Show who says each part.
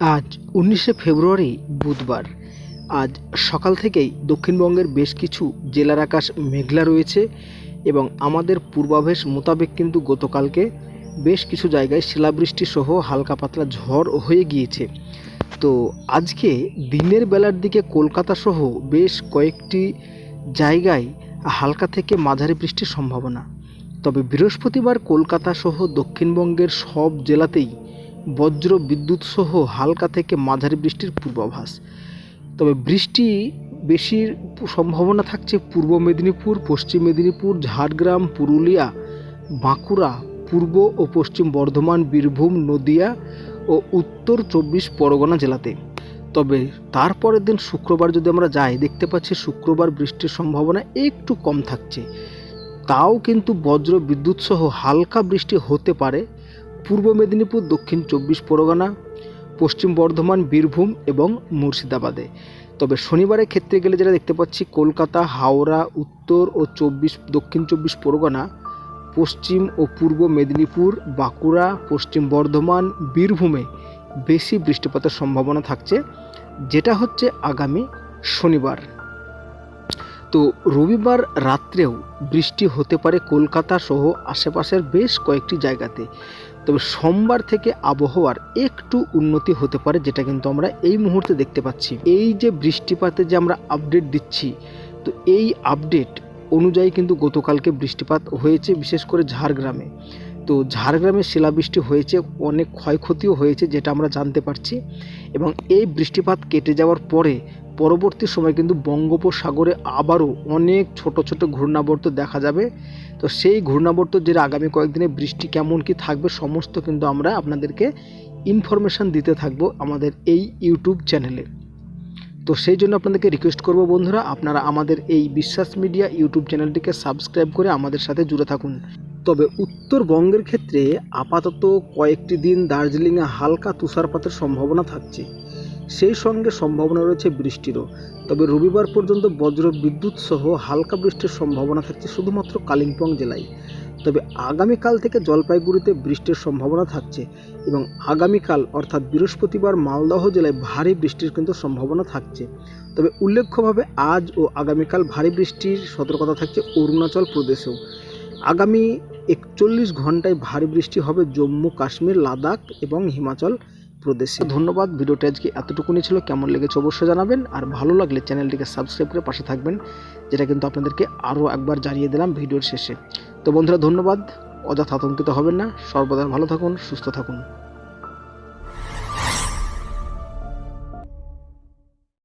Speaker 1: আজ উনিশে ফেব্রুয়ারি বুধবার। আজ সকাল থেকেই দক্ষিণবঙ্গের বেশ কিছু জেলার আকাশ মেঘলা রয়েছে এবং আমাদের পূর্বাভাস মোতাবেক কিন্তু গতকালকে বেশ কিছু জায়গায় শিলাবৃষ্টি সহ হালকা পাতলা ঝড় হয়ে গিয়েছে। তো আজকে দিনের বেলার দিকে কলকাতা সহ বেশ কয়েকটি জায়গায় হালকা থেকে মাঝারি বৃষ্টির সম্ভাবনা। তবে বৃহস্পতিবার কলকাতা সহ দক্ষিণবঙ্গের সব জেলাতেই বজ্র বিদ্যুৎ সহ হালকা থেকে মাঝারি বৃষ্টির পূর্বাভাস। তবে বৃষ্টি বেশির সম্ভাবনা থাকছে পূর্ব মেদিনীপুর, পশ্চিম মেদিনীপুর, ঝাড়গ্রাম, পুরুলিয়া, বাঁকুড়া, পূর্ব ও পশ্চিম বর্ধমান, বীরভূম, নদিয়া ও উত্তর চব্বিশ পরগনা জেলাতে। তবে তারপরের দিন শুক্রবার যদি আমরা যাই, দেখতে পাচ্ছি শুক্রবার বৃষ্টির সম্ভাবনা একটু কম থাকছে। তাও কিন্তু বজ্র বিদ্যুৎ সহ হালকা বৃষ্টি হতে পারে। পূর্ব মেদিনীপুর, দক্ষিণ চব্বিশ পরগনা, পশ্চিম বর্ধমান, বীরভূম এবং মুর্শিদাবাদে। তবে শনিবারের ক্ষেত্রে গেলে যেটা দেখতে পাচ্ছি, কলকাতা, হাওড়া, উত্তর ও চব্বিশ, দক্ষিণ চব্বিশ পরগনা, পশ্চিম ও পূর্ব মেদিনীপুর, বাঁকুড়া, পশ্চিম বর্ধমান, বীরভূমে বেশি বৃষ্টিপাতের সম্ভাবনা থাকছে, যেটা হচ্ছে আগামী শনিবার। তো রবিবার রাত্রেও বৃষ্টি হতে পারে কলকাতা সহ আশেপাশের বেশ কয়েকটি জায়গাতে। তবে সোমবার থেকে আবহাওয়ার একটু উন্নতি হতে পারে, যেটা কিন্তু আমরা এই মুহূর্তে দেখতে পাচ্ছি। এই যে বৃষ্টিপাতে যে আমরা আপডেট দিচ্ছি, তো এই আপডেট অনুযায়ী কিন্তু গতকালকে বৃষ্টিপাত হয়েছে, বিশেষ করে ঝাড়গ্রামে। তো ঝাড়গ্রামে শিলাবৃষ্টি হয়েছে, অনেক ক্ষয়ক্ষতিও হয়েছে যেটা আমরা জানতে পারছি এবং এই বৃষ্টিপাত কেটে যাওয়ার পরে পরবর্তী সময় কিন্তু বঙ্গোপসাগরে আবারও অনেক ছোট ছোট ঘূর্ণাবর্ত দেখা যাবে। তো সেই ঘূর্ণাবর্ত যে আগামী কয়েকদিনে বৃষ্টি কেমন কি থাকবে সমস্ত কিন্তু আমরা আপনাদেরকে ইনফরমেশান দিতে থাকব আমাদের এই ইউটিউব চ্যানেলে। তো সেই জন্য আপনাদেরকে রিকোয়েস্ট করব বন্ধুরা, আপনারা আমাদের এই বিশ্বাস মিডিয়া ইউটিউব চ্যানেলটিকে সাবস্ক্রাইব করে আমাদের সাথে জুড়ে থাকুন। তবে উত্তরবঙ্গের ক্ষেত্রে আপাতত কয়েকটি দিন দার্জিলিংয়ে হালকা তুষারপাতের সম্ভাবনা থাকছে। সেই সঙ্গে সম্ভাবনা রয়েছে বৃষ্টিরও। তবে রবিবার পর্যন্ত বজ্র বিদ্যুৎ সহ হালকা বৃষ্টির সম্ভাবনা থাকছে শুধুমাত্র কালিম্পং জেলায়। তবে আগামীকাল থেকে জলপাইগুড়িতে বৃষ্টির সম্ভাবনা থাকছে এবং আগামীকাল অর্থাৎ বৃহস্পতিবার মালদহ জেলায় ভারী বৃষ্টির কিন্তু সম্ভাবনা থাকছে। তবে উল্লেখ্যভাবে আজ ও আগামীকাল ভারী বৃষ্টির সতর্কতা থাকছে অরুণাচল প্রদেশেও। আগামী একচল্লিশ ঘন্টায় ভারী বৃষ্টি হবে জম্মু, কাশ্মীর, লাদাখ এবং হিমাচল প্রদেশে। ধন্যবাদ, ভিডিওটি আজকে এতটুকুনি ছিল। কেমন লেগেছে অবশ্যই জানাবেন। আর ভালো লাগলে চ্যানেলটিকে সাবস্ক্রাইব করে পাশে থাকবেন, যেটা কিন্তু আপনাদেরকে আরও একবার জানিয়ে দিলাম ভিডিওর শেষে। তো বন্ধুরা, ধন্যবাদ। অযথা আতঙ্কিত হবেন না। সর্বদা ভালো থাকুন, সুস্থ থাকুন।